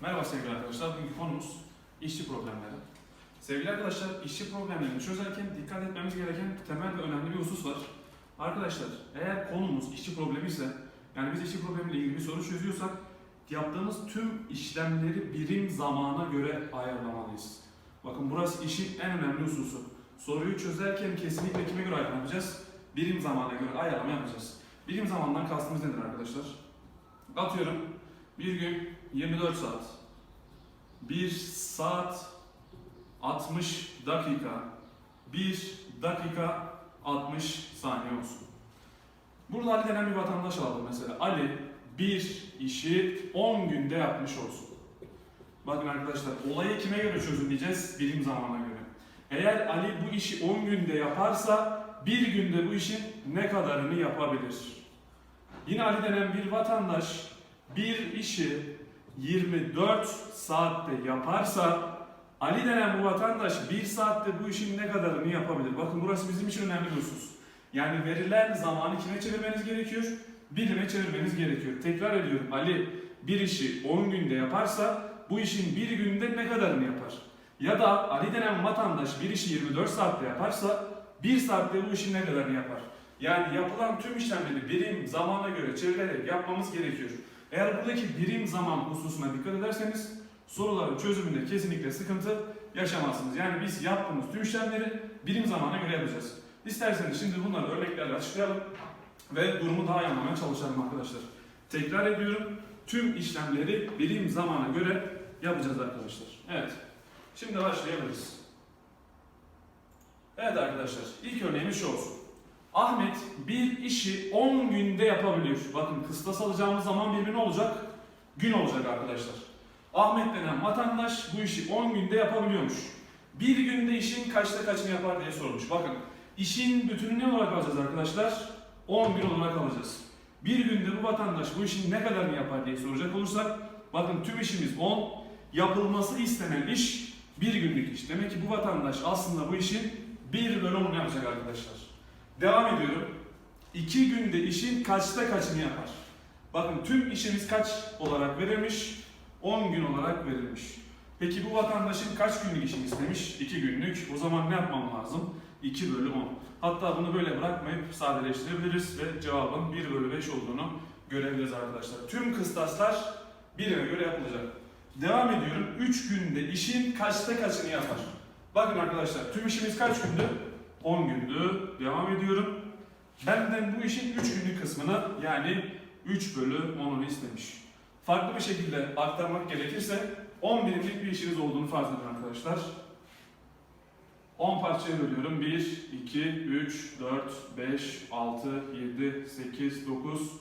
Merhaba sevgili arkadaşlar. Bugünkü konumuz işçi problemleri. Sevgili arkadaşlar, işçi problemlerini çözerken dikkat etmemiz gereken temel ve önemli bir husus var. Arkadaşlar, eğer konumuz işçi problemi ise, yani biz işçi problemiyle ilgili bir soru çözüyorsak, yaptığımız tüm işlemleri birim zamana göre ayarlamalıyız. Bakın burası işin en önemli hususu. Soruyu çözerken kesinlikle kime göre ayarlamayacağız? Birim zamana göre ayarlama yapacağız. Birim zamandan kastımız nedir arkadaşlar? Atıyorum, bir gün 24 saat, 1 saat 60 dakika, 1 dakika 60 saniye olsun. Burada Ali denen bir vatandaş aldı mesela. Ali bir işi 10 günde yapmış olsun. Bakın arkadaşlar olayı kime göre çözümleyeceğiz? Birim zamana göre. Eğer Ali bu işi 10 günde yaparsa bir günde bu işin ne kadarını yapabilir? Yine Ali denen bir vatandaş bir işi 24 saatte yaparsa Ali denen bu vatandaş bir saatte bu işin ne kadarını yapabilir? Bakın burası bizim için önemli bir husus. Yani verilen zamanı kime çevirmeniz gerekiyor? Birime çevirmeniz gerekiyor. Tekrar ediyorum Ali bir işi 10 günde yaparsa bu işin bir günde ne kadarını yapar? Ya da Ali denen vatandaş bir işi 24 saatte yaparsa bir saatte bu işin ne kadarını yapar? Yani yapılan tüm işlemleri birim zamana göre çevirerek yapmamız gerekiyor. Eğer buradaki birim zaman hususuna dikkat ederseniz soruların çözümünde kesinlikle sıkıntı yaşamazsınız. Yani biz yaptığımız tüm işlemleri birim zamana göre yapacağız. İsterseniz şimdi bunları örneklerle açıklayalım ve durumu daha iyi anlamaya çalışalım arkadaşlar. Tekrar ediyorum, tüm işlemleri birim zamana göre yapacağız arkadaşlar. Evet, şimdi başlayabiliriz. Evet arkadaşlar, ilk örneğimiz şu olsun. Ahmet bir işi 10 günde yapabiliyor. Bakın kıstas alacağımız zaman birbirine olacak? Gün olacak arkadaşlar. Ahmet denen vatandaş bu işi 10 günde yapabiliyormuş. Bir günde işin kaçta kaçını yapar diye sormuş. Bakın işin bütünü ne olarak alacağız arkadaşlar? 10 gün olarak alacağız. Bir günde bu vatandaş bu işin ne kadarını yapar diye soracak olursak bakın tüm işimiz 10. Yapılması istenen iş bir günlük iş. Demek ki bu vatandaş aslında bu işin 1 bölü 10'unu yapacak arkadaşlar. Devam ediyorum. 2 günde işin kaçta kaçını yapar? Bakın tüm işimiz kaç olarak verilmiş? 10 gün olarak verilmiş. Peki bu vatandaşın kaç günlük işini istemiş? 2 günlük. O zaman ne yapmam lazım? 2 bölü 10. Hatta bunu böyle bırakmayıp sadeleştirebiliriz ve cevabın 1 bölü 5 olduğunu görebiliriz arkadaşlar. Tüm kıstaslar birine göre yapılacak. Devam ediyorum. 3 günde işin kaçta kaçını yapar? Bakın arkadaşlar tüm işimiz kaç gündü? 10 gündü. Devam ediyorum. Benden bu işin 3 günlük kısmını yani 3 bölü 10'unu istemiş. Farklı bir şekilde aktarmak gerekirse 10 birimlik bir işiniz olduğunu farz edin arkadaşlar. 10 parçaya bölüyorum. 1, 2, 3, 4, 5, 6, 7, 8, 9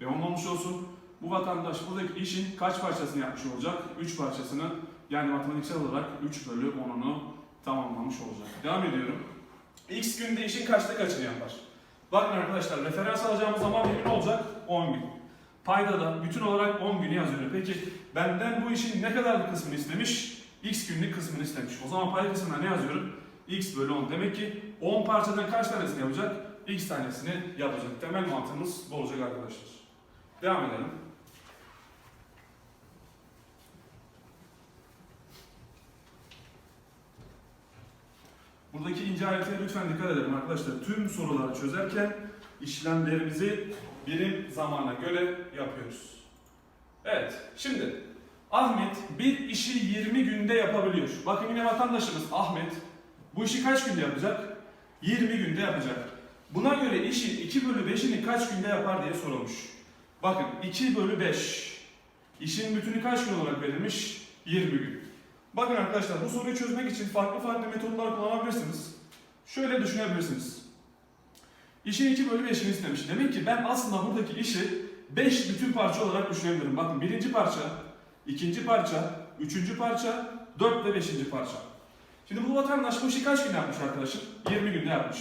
ve 10 olmuş olsun. Bu vatandaş buradaki işin kaç parçasını yapmış olacak? 3 parçasını yani matematiksel olarak 3 bölü 10'unu tamamlamış olacak. Devam ediyorum. X günde işin kaçta kaçını yapar? Bakın arkadaşlar referans alacağımız zaman bir gün olacak? 10 gün. Payda da bütün olarak 10 günü yazıyorum. Peki benden bu işin ne kadarlık kısmını istemiş? X günlük kısmını istemiş. O zaman pay kısmına ne yazıyorum? X bölü 10. Demek ki 10 parçadan kaç tanesini yapacak? X tanesini yapacak. Temel mantığımız bu olacak arkadaşlar. Devam edelim. Buradaki ince ayrıntıya lütfen dikkat edelim arkadaşlar. Tüm soruları çözerken işlemlerimizi birim zamana göre yapıyoruz. Evet, şimdi Ahmet bir işi 20 günde yapabiliyor. Bakın yine vatandaşımız Ahmet bu işi kaç günde yapacak? 20 günde yapacak. Buna göre işin 2 bölü 5'ini kaç günde yapar diye sorulmuş. Bakın 2 bölü 5. İşin bütünü kaç gün olarak verilmiş? 20 gün. Bakın arkadaşlar bu soruyu çözmek için farklı farklı metotlar kullanabilirsiniz. Şöyle düşünebilirsiniz. İşin 2 bölü 5'ini istemiş. Demek ki ben aslında buradaki işi 5 bütün parça olarak düşünebilirim. Bakın birinci parça, ikinci parça, üçüncü parça, 4 ve beşinci parça. Şimdi bu vatandaş bu işi kaç gün yapmış arkadaşım? 20 günde yapmış.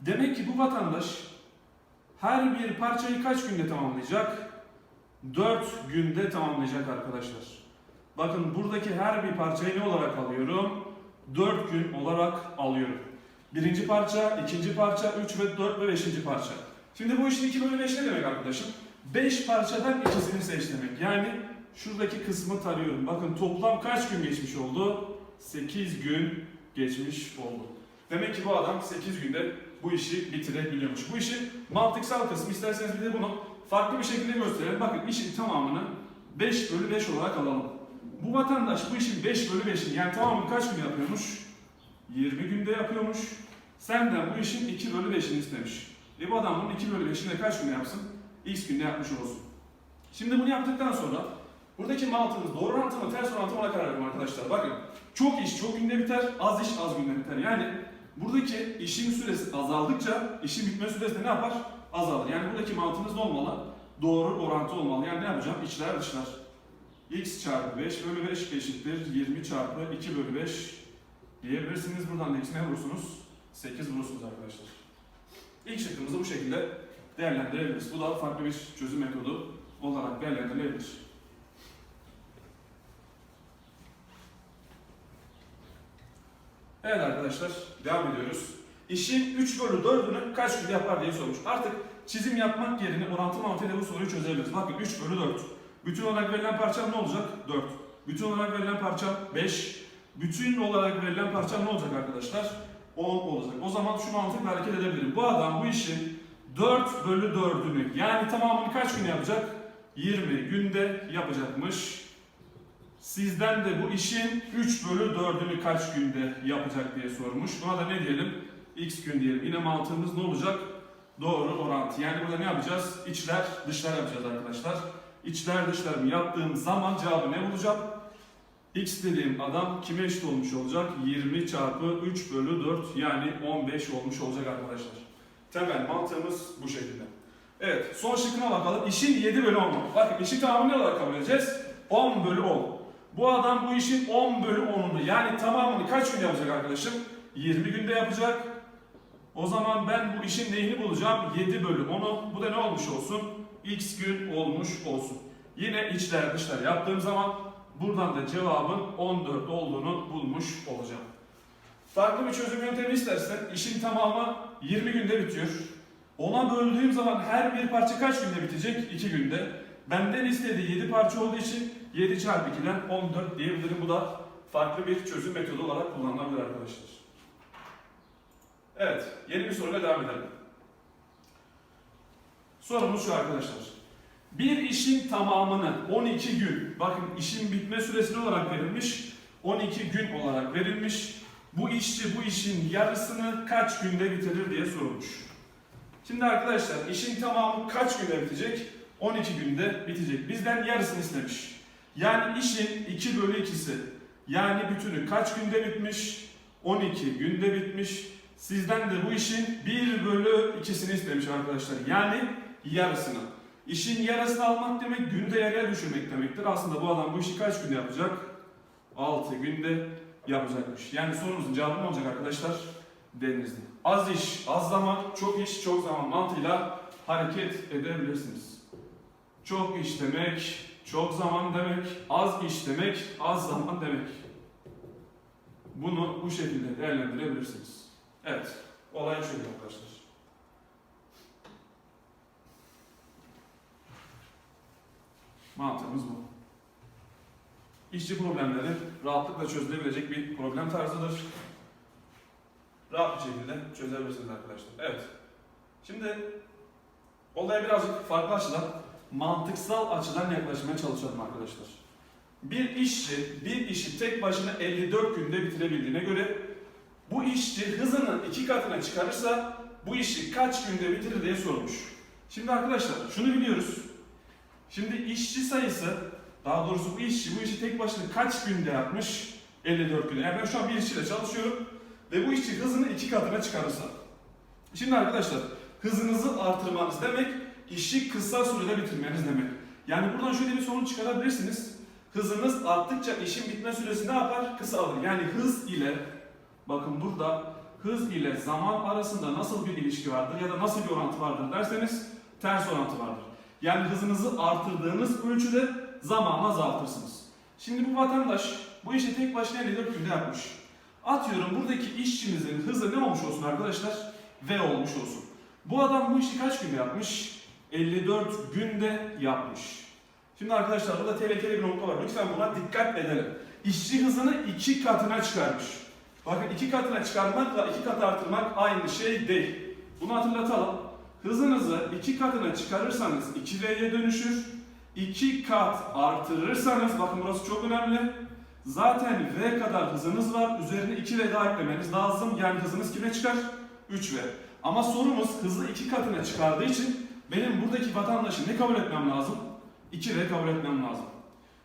Demek ki bu vatandaş her bir parçayı kaç günde tamamlayacak? 4 günde tamamlayacak arkadaşlar. Bakın buradaki her bir parçayı ne olarak alıyorum? 4 gün olarak alıyorum. Birinci parça, ikinci parça, 3 ve 4 ve 5. parça. Şimdi bu işin 2 bölü 5 ne demek arkadaşım? 5 parçadan ikisini seç demek. Yani şuradaki kısmı tarıyorum. Bakın toplam kaç gün geçmiş oldu? 8 gün geçmiş oldu. Demek ki bu adam 8 günde bu işi bitirebiliyormuş. Bu işin mantıksal kısmı isterseniz bir de bunu farklı bir şekilde gösterelim. Bakın işin tamamını 5 bölü 5 olarak alalım. Bu vatandaş bu işin 5 bölü 5'ini yani tamamını kaç gün yapıyormuş? 20 günde yapıyormuş. Senden bu işin 2 bölü 5'ini istemiş. E bu adam bunun 2 bölü 5'ini de kaç günde yapsın? X günde yapmış olsun. Şimdi bunu yaptıktan sonra buradaki mantığımız doğru orantı mı ters orantı ona karar verin arkadaşlar. Bakın çok iş çok günde biter, az iş az günde biter. Yani buradaki işin süresi azaldıkça işin bitme süresi de ne yapar? Azalır. Yani buradaki mantığımız ne olmalı? Doğru orantı olmalı. Yani ne yapacağım? İçler dışlar. X çarpı 5 bölü 5 eşittir 20 çarpı 2 bölü 5 diyebilirsiniz. Buradan da x ne vurursunuz? 8 vurursunuz arkadaşlar. İlk şıkkımızı bu şekilde değerlendirebiliriz. Bu da farklı bir çözüm metodu olarak değerlendirilebilir. Evet arkadaşlar, devam ediyoruz. İşin 3 bölü 4'ünü kaç günde yapar diye sormuş. Artık çizim yapmak yerine orantılı mantığıyla bu soruyu çözebiliriz. Bakın 3 bölü 4. Bütün olarak verilen parçam ne olacak? 4. Bütün olarak verilen parçam 5. Bütün olarak verilen parçam ne olacak arkadaşlar? 10 olacak. O zaman şu mantıkla hareket edebilirim. Bu adam bu işin 4 bölü 4'ünü yani tamamını kaç gün yapacak? 20 günde yapacakmış. Sizden de bu işin 3 bölü 4'ünü kaç günde yapacak diye sormuş. Buna da ne diyelim? X gün diyelim. Yine mantığımız ne olacak? Doğru orantı. Yani burada ne yapacağız? İçler dışlar yapacağız arkadaşlar. İçler dışlarımı yaptığım zaman cevabı ne bulacağım? X dediğim adam kime eşit olmuş olacak? 20 çarpı 3 bölü 4 yani 15 olmuş olacak arkadaşlar. Temel mantığımız bu şekilde. Evet son şıkkına bakalım. İşin 7 bölü 10 mu? Bakın işi ne olarak kabul edeceğiz? 10 bölü 10. Bu adam bu işin 10 bölü 10'unu yani tamamını kaç gün yapacak arkadaşım? 20 günde yapacak. O zaman ben bu işin neyini bulacağım? 7 bölü 10'u. Bu da ne olmuş olsun? X gün olmuş olsun. Yine içler dışlar yaptığım zaman buradan da cevabın 14 olduğunu bulmuş olacağım. Farklı bir çözüm yöntemi istersen işin tamamı 20 günde bitiyor. Ona böldüğüm zaman her bir parça kaç günde bitecek? 2 günde. Benden istediği 7 parça olduğu için 7 çarpı 2'den 14 diyebilirim. Bu da farklı bir çözüm metodu olarak kullanılabilir arkadaşlar. Evet, yeni bir soruyla devam edelim. Sorumuz şu arkadaşlar. Bir işin tamamını 12 gün, bakın işin bitme süresi olarak verilmiş, 12 gün olarak verilmiş. Bu işçi bu işin yarısını kaç günde bitirir diye sorulmuş. Şimdi arkadaşlar işin tamamı kaç günde bitecek? 12 günde bitecek. Bizden yarısını istemiş. Yani işin 2 bölü 2'si. Yani bütünü kaç günde bitmiş? 12 günde bitmiş. Sizden de bu işin 1 bölü 2'sini istemiş arkadaşlar. Yani yarısını. İşin yarısını almak demek günde yarıya düşürmek demektir. Aslında bu adam bu işi kaç günde yapacak? 6 günde yapacakmış. Yani sorumuzun cevabı ne olacak arkadaşlar? Denizli. Az iş, az zaman, çok iş, çok zaman mantığıyla hareket edebilirsiniz. Çok iş demek, çok zaman demek, az iş demek, az zaman demek. Bunu bu şekilde değerlendirebilirsiniz. Evet, olay şöyle arkadaşlar. Mantığımız bu. İşçi problemleri rahatlıkla çözülebilecek bir problem tarzıdır. Rahat bir şekilde çözebilirsiniz arkadaşlar. Evet. Şimdi olaya birazcık farklı açıdan, mantıksal açıdan yaklaşmaya çalışalım arkadaşlar. Bir işçi bir işi tek başına 54 günde bitirebildiğine göre bu işçi hızını iki katına çıkarırsa bu işi kaç günde bitirir diye sormuş. Şimdi arkadaşlar şunu biliyoruz. Şimdi işçi sayısı daha doğrusu bu işçi bu işi tek başına kaç günde yapmış? 54 günde. Yani ben şu an bir işçiyle çalışıyorum ve bu işçi hızını iki katına çıkarırsa. Şimdi arkadaşlar hızınızı artırmanız demek işi kısa sürede bitirmeniz demek. Yani buradan şöyle bir sonuç çıkarabilirsiniz. Hızınız arttıkça işin bitme süresi ne yapar? Kısalır. Yani hız ile bakın burada hız ile zaman arasında nasıl bir ilişki vardır ya da nasıl bir orantı vardır derseniz ters orantı vardır. Yani hızınızı artırdığınız ölçüde zamanı azaltırsınız. Şimdi bu vatandaş bu işi tek başına 54 günde yapmış. Atıyorum buradaki işçimizin hızı ne olmuş olsun arkadaşlar? V olmuş olsun. Bu adam bu işi kaç günde yapmış? 54 günde yapmış. Şimdi arkadaşlar burada tehlikeli bir nokta var. Lütfen buna dikkat edelim. İşçi hızını iki katına çıkarmış. Bakın iki katına çıkarmakla iki kat artırmak aynı şey değil. Bunu hatırlatalım. Hızınızı iki katına çıkarırsanız 2V'ye dönüşür. İki kat artırırsanız, bakın burası çok önemli. Zaten V kadar hızınız var. Üzerine 2V daha eklemeniz lazım. Yani hızınız kime çıkar? 3V. Ama sorumuz hızı iki katına çıkardığı için benim buradaki vatandaşı ne kabul etmem lazım? 2V kabul etmem lazım.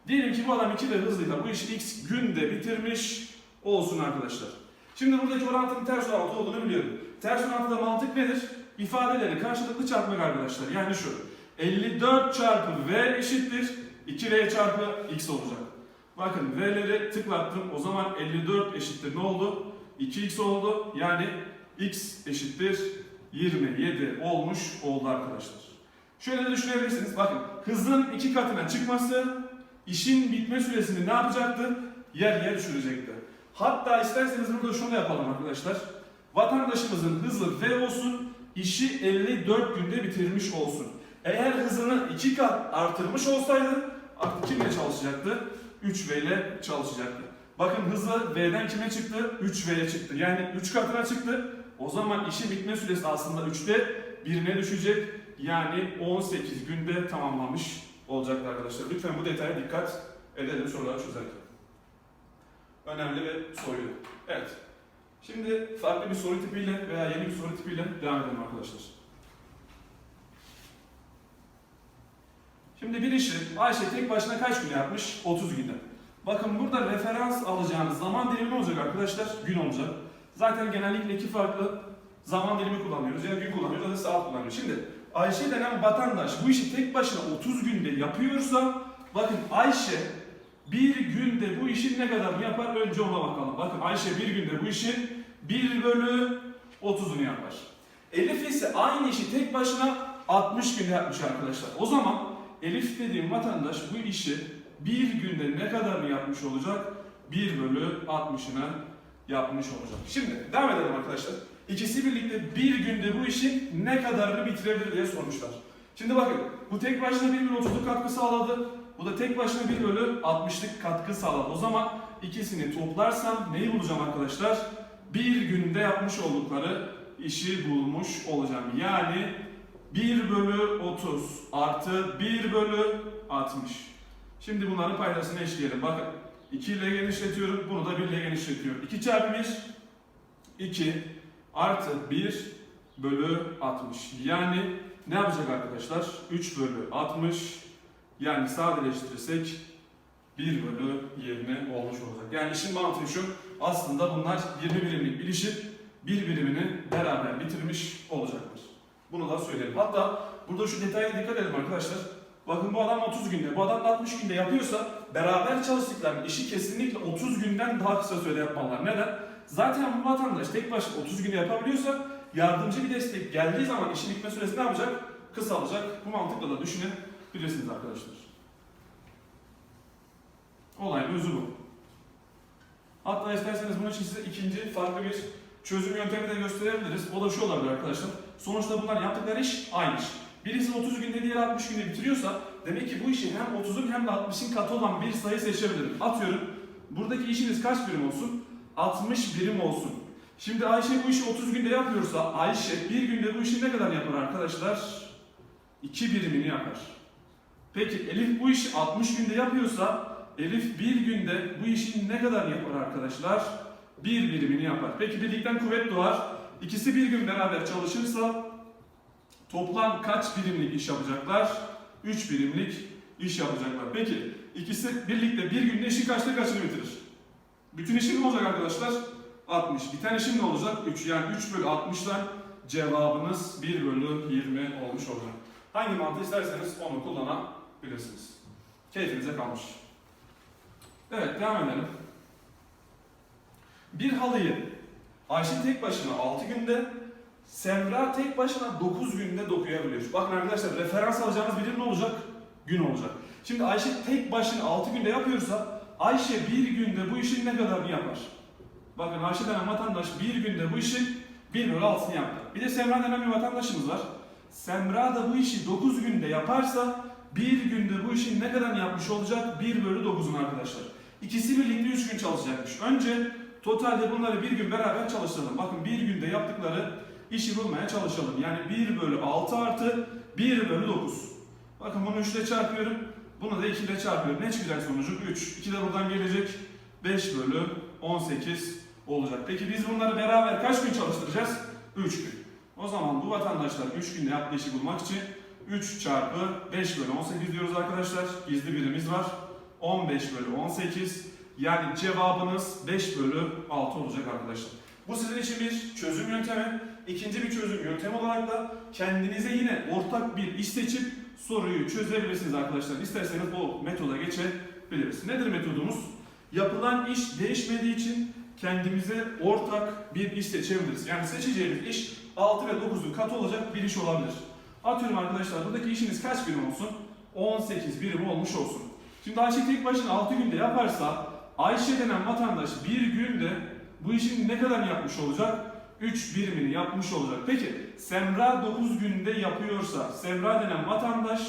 Diyelim ki bu adam 2V hızlıyla bu işi X günde bitirmiş olsun arkadaşlar. Şimdi buradaki orantının ters orantı olduğunu biliyorum. Ters orantıda mantık nedir? İfadeleri karşılıklı çarpmak arkadaşlar. Yani şu. 54 çarpı V eşittir 2V çarpı X olacak. Bakın V'leri tıklattım. O zaman 54 eşittir ne oldu? 2X oldu. Yani X eşittir 27 olmuş oldu arkadaşlar. Şöyle de düşünebilirsiniz. Bakın hızın iki katına çıkması işin bitme süresini ne yapacaktı? Yer yer düşürecekti. Hatta isterseniz burada şunu yapalım arkadaşlar. Vatandaşımızın hızı V olsun, işi 54 günde bitirmiş olsun. Eğer hızını iki kat artırmış olsaydı artık kimle çalışacaktı? 3V ile çalışacaktı. Bakın hızı V'den kime çıktı? 3V'ye çıktı. Yani 3 katına çıktı. O zaman işin bitme süresi aslında 3'te birine düşecek. Yani 18 günde tamamlamış olacaktı arkadaşlar. Lütfen bu detaya dikkat edelim soruları çözerken. Önemli ve soruydu. Evet. Şimdi farklı bir soru tipiyle veya yeni bir soru tipiyle devam edelim arkadaşlar. Şimdi bir işi Ayşe tek başına kaç gün yapmış? 30 günde. Bakın burada referans alacağınız zaman dilimi olacak arkadaşlar? Gün olacak. Zaten genellikle iki farklı zaman dilimi kullanıyoruz. Ya gün kullanıyoruz ya da saat kullanıyoruz. Şimdi Ayşe denen vatandaş bu işi tek başına 30 günde yapıyorsa bakın Ayşe bir günde bu işin ne kadarını yapar önce ona bakalım. Bakın Ayşe bir günde bu işin 1 bölü 30'unu yapar. Elif ise aynı işi tek başına 60 günde yapmış arkadaşlar. O zaman Elif dediğim vatandaş bu işi bir günde ne kadarını yapmış olacak? 1 bölü 60'ını yapmış olacak. Şimdi devam edelim arkadaşlar. İkisi birlikte bir günde bu işin ne kadarını bitirebilir diye sormuşlar. Şimdi bakın bu tek başına 1 bölü 30'luk katkı sağladı. Bu da tek başına 1 bölü 60'lık katkı sağladı. O zaman ikisini toplarsam neyi bulacağım arkadaşlar? Bir günde yapmış oldukları işi bulmuş olacağım. Yani 1 bölü 30 artı 1 bölü 60. Şimdi bunların paydasını eşleyelim. Bakın 2 ile genişletiyorum. Bunu da 1 ile genişletiyorum. 2 çarpı 1 2 artı 1 bölü 60. Yani ne yapacak arkadaşlar? 3 bölü 60 yani sadeleştirirsek 1 bölü 20 olmuş olacak. Yani işin mantığı şu. Aslında bunlar 20 birimlik bir işin bir birimini beraber bitirmiş olacaktır. Bunu da söyleyelim. Hatta burada şu detaya dikkat edelim arkadaşlar. Bakın bu adam 30 günde, bu adam da 60 günde yapıyorsa beraber çalıştıkları işi kesinlikle 30 günden daha kısa sürede yapmalılar. Neden? Zaten bu vatandaş tek başına 30 günde yapabiliyorsa yardımcı bir destek geldiği zaman işin bitme süresi ne yapacak? Kısalacak. Bu mantıkla da düşünebilirsiniz arkadaşlar. Olayın özü bu. Hatta isterseniz bunun için size ikinci farklı bir çözüm yöntemi de gösterebiliriz. O da şu olabilir arkadaşlar. Sonuçta bunlar yaptıkları iş aynı iş. Birisi 30 günde diğeri 60 günde bitiriyorsa demek ki bu işi hem 30'un hem de 60'ın katı olan bir sayı seçebilirim. Atıyorum buradaki işiniz kaç birim olsun? 60 birim olsun. Şimdi Ayşe bu işi 30 günde yapıyorsa Ayşe bir günde bu işi ne kadar yapar arkadaşlar? 2 birimini yapar. Peki Elif bu işi 60 günde yapıyorsa Elif bir günde bu işi ne kadar yapar arkadaşlar? Bir birimini yapar. Peki birlikten kuvvet doğar. İkisi bir gün beraber çalışırsa toplam kaç birimlik iş yapacaklar? 3 birimlik iş yapacaklar. Peki ikisi birlikte bir günde işi kaçta kaçını bitirir? Bütün işim ne olacak arkadaşlar? 60. Biten işim ne olacak? 3. Yani 3 bölü 60'dan cevabınız 1 bölü 20 olmuş olacak. Hangi mantığı isterseniz onu kullanabilirsiniz. Keyfinize kalmış. Evet devam edelim. Bir halıyı Ayşe tek başına 6 günde, Semra tek başına 9 günde dokuyabiliyor. Bakın arkadaşlar referans alacağınız birim ne olacak? Gün olacak. Şimdi Ayşe tek başına 6 günde yapıyorsa Ayşe bir günde bu işin ne kadarını yapar? Bakın Ayşe denen vatandaş bir günde bu işin 1 bölü 6'sını yaptı. Bir de Semra denen bir vatandaşımız var. Semra da bu işi 9 günde yaparsa bir günde bu işin ne kadar yapmış olacak? 1 bölü 9'un arkadaşlar. İkisi birlikte 3 gün çalışacakmış. Önce totalde bunları bir gün beraber çalıştıralım. Bakın bir günde yaptıkları işi bulmaya çalışalım. Yani 1 bölü 6 artı 1 bölü 9. Bakın bunu 3 ile çarpıyorum. Bunu da 2 ile çarpıyorum. Ne çıkacak sonucu? 3. 2 de buradan gelecek. 5 bölü 18 olacak. Peki biz bunları beraber kaç gün çalıştıracağız? 3 gün. O zaman bu vatandaşlar 3 günde yaptığı işi bulmak için 3 çarpı 5 bölü 18 diyoruz arkadaşlar. Gizli birimiz var. 15 bölü 18. Yani cevabınız 5 bölü 6 olacak arkadaşlar. Bu sizin için bir çözüm yöntemi. İkinci bir çözüm yöntemi olarak da kendinize yine ortak bir iş seçip soruyu çözebilirsiniz arkadaşlar. İsterseniz bu metoda geçebiliriz. Nedir metodumuz? Yapılan iş değişmediği için kendimize ortak bir iş seçebiliriz. Yani seçeceğimiz iş 6 ve 9'un katı olacak bir iş olabilir. Atıyorum arkadaşlar buradaki işiniz kaç birim olsun? 18 birim olmuş olsun. Şimdi Ayşe tek başına 6 günde yaparsa Ayşe denen vatandaş bir günde bu işin ne kadar yapmış olacak? 3 birimini yapmış olacak. Peki Semra 9 günde yapıyorsa Semra denen vatandaş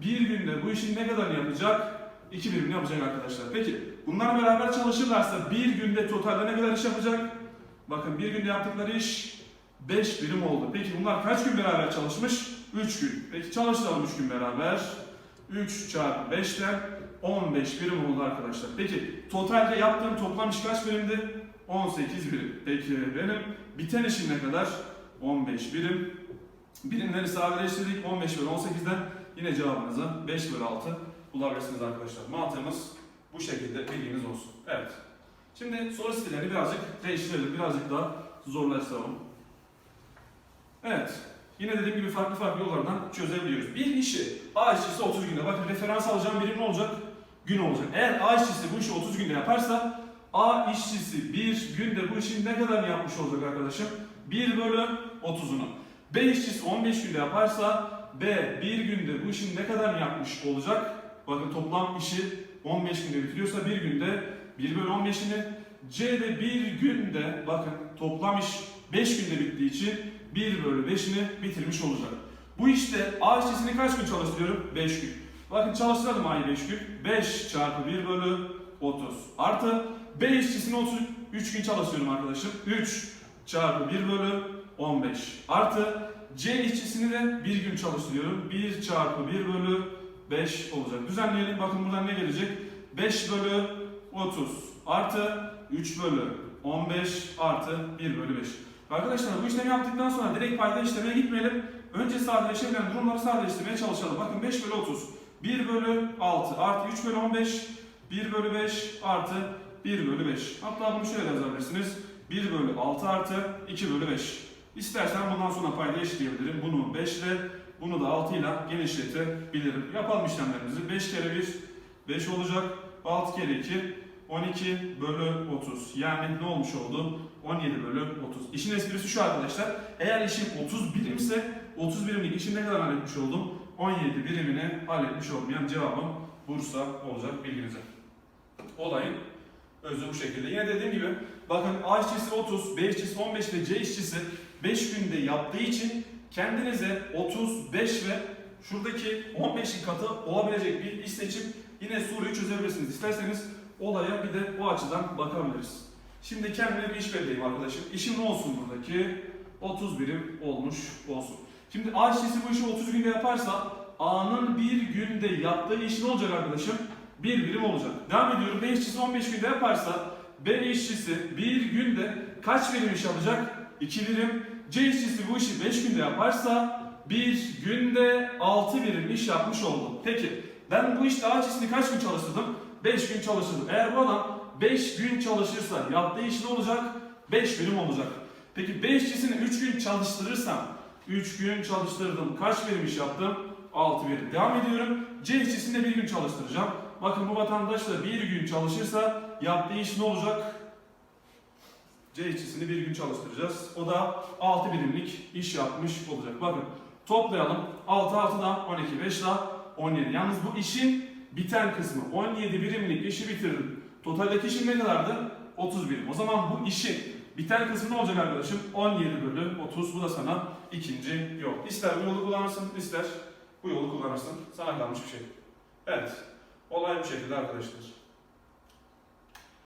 bir günde bu işin ne kadar yapacak? 2 birimini yapacak arkadaşlar. Peki bunlar beraber çalışırlarsa bir günde totalde ne kadar iş yapacak? Bakın bir günde yaptıkları iş 5 birim oldu. Peki bunlar kaç gün beraber çalışmış? 3 gün. Peki çalıştıralım 3 gün beraber. 3 çarpı 5'ten 15 birim oldu arkadaşlar. Peki totalde yaptığım toplam iş kaç birimdi? 18 birim. Peki benim biten işim ne kadar? 15 birim. Birimleri sadeleştirdik. 15 bölü 18'den yine cevabınızı 5 bölü 6 bulabilirsiniz arkadaşlar. Mantığımız bu şekilde bilginiz olsun. Evet. Şimdi soru stillerini birazcık değiştirelim. Birazcık daha zorlaştıralım. Evet. Yine dediğim gibi farklı farklı yollardan çözebiliyoruz. Bir işi A işçisi 30 günde. Bakın referans alacağım birim ne olacak? Gün olacak. Eğer A işçisi bu işi 30 günde yaparsa A işçisi bir günde bu işi ne kadar yapmış olacak arkadaşım? 1 bölü 30'unu. B işçisi 15 günde yaparsa B bir günde bu işin ne kadar yapmış olacak? Bakın toplam işi 15 günde bitiriyorsa bir günde 1 bölü 15'ini C de bir günde bakın toplam iş 5 günde bittiği için 1 bölü 5'ini bitirmiş olacak. Bu işte A işçisini kaç gün çalıştırıyorum? 5 gün. Bakın çalıştıralım A'yı 5 gün. 5 çarpı 1 bölü 30. Artı B işçisini 33 gün çalıştırıyorum arkadaşım. 3 çarpı 1 bölü 15. Artı C işçisini de 1 gün çalıştırıyorum. 1 çarpı 1 bölü 5 olacak. Düzenleyelim. Bakın buradan ne gelecek? 5 bölü 30 artı 3 bölü 15 artı 1 bölü 5. Arkadaşlar bu işlemi yaptıktan sonra direkt payda işlemeye gitmeyelim. Önce sadeleşebilen durumları sadeleştirmeye çalışalım. Bakın 5 bölü 30, 1 bölü 6 artı 3 bölü 15, 1 bölü 5 artı 1 bölü 5. Hatta bunu şöyle yazabilirsiniz. 1 bölü 6 artı 2 bölü 5. İstersen bundan sonra payda eşitleyebilirim. Bunu 5 ile, bunu da 6 ile genişletebilirim. Yapalım işlemlerimizi. 5 kere 1, 5 olacak. 6 kere 2, 12 bölü 30. Yani ne olmuş oldu? 17 bölü 30. İşin esprisi şu arkadaşlar. Eğer işim 30 birimse 30 birimlik işi ne kadar halletmiş oldum? 17 birimini halletmiş oldum. Yani cevabım Bursa olacak bilginize. Olayın özü bu şekilde. Yine dediğim gibi bakın A işçisi 30, B işçisi 15 ve C işçisi 5 günde yaptığı için kendinize 35 ve şuradaki 15'in katı olabilecek bir iş seçip yine soruyu çözebilirsiniz. İsterseniz olaya bir de bu açıdan bakabiliriz. Şimdi kendime bir iş belirleyeyim arkadaşım. İşim ne olsun buradaki? 30 birim olmuş olsun. Şimdi A işçisi bu işi 30 günde yaparsa A'nın bir günde yaptığı iş ne olacak arkadaşım? Bir birim olacak. Devam ediyorum. B işçisi 15 günde yaparsa B işçisi bir günde kaç birim iş yapacak? 2 birim. C işçisi bu işi 5 günde yaparsa bir günde 6 birim iş yapmış oldu. Peki ben bu işte A işçisini kaç gün çalıştırdım? 5 gün çalıştırdım. Eğer bu adam 5 gün çalışırsa yaptığı iş ne olacak? 5 birim olacak. Peki 5 işçisini 3 gün çalıştırırsam 3 gün çalıştırdım. Kaç birim iş yaptım? 6 birim. Devam ediyorum. C işçisini de 1 gün çalıştıracağım. Bakın bu vatandaş da 1 gün çalışırsa yaptığı iş ne olacak? C işçisini 1 gün çalıştıracağız. O da 6 birimlik iş yapmış olacak. Bakın toplayalım. 6 6 da 12 5 da 17. Yalnız bu işin biten kısmı 17 birimlik işi bitirdim. Totaldeki işim ne kadardı? 30 birim. O zaman bu işin biten kısmı ne olacak arkadaşım? 17 bölü 30. Bu da sana ikinci yol. İster bu yolu kullanırsın, ister bu yolu kullanırsın. Sana kalmış bir şey. Evet. Olay bu şekilde arkadaşlar.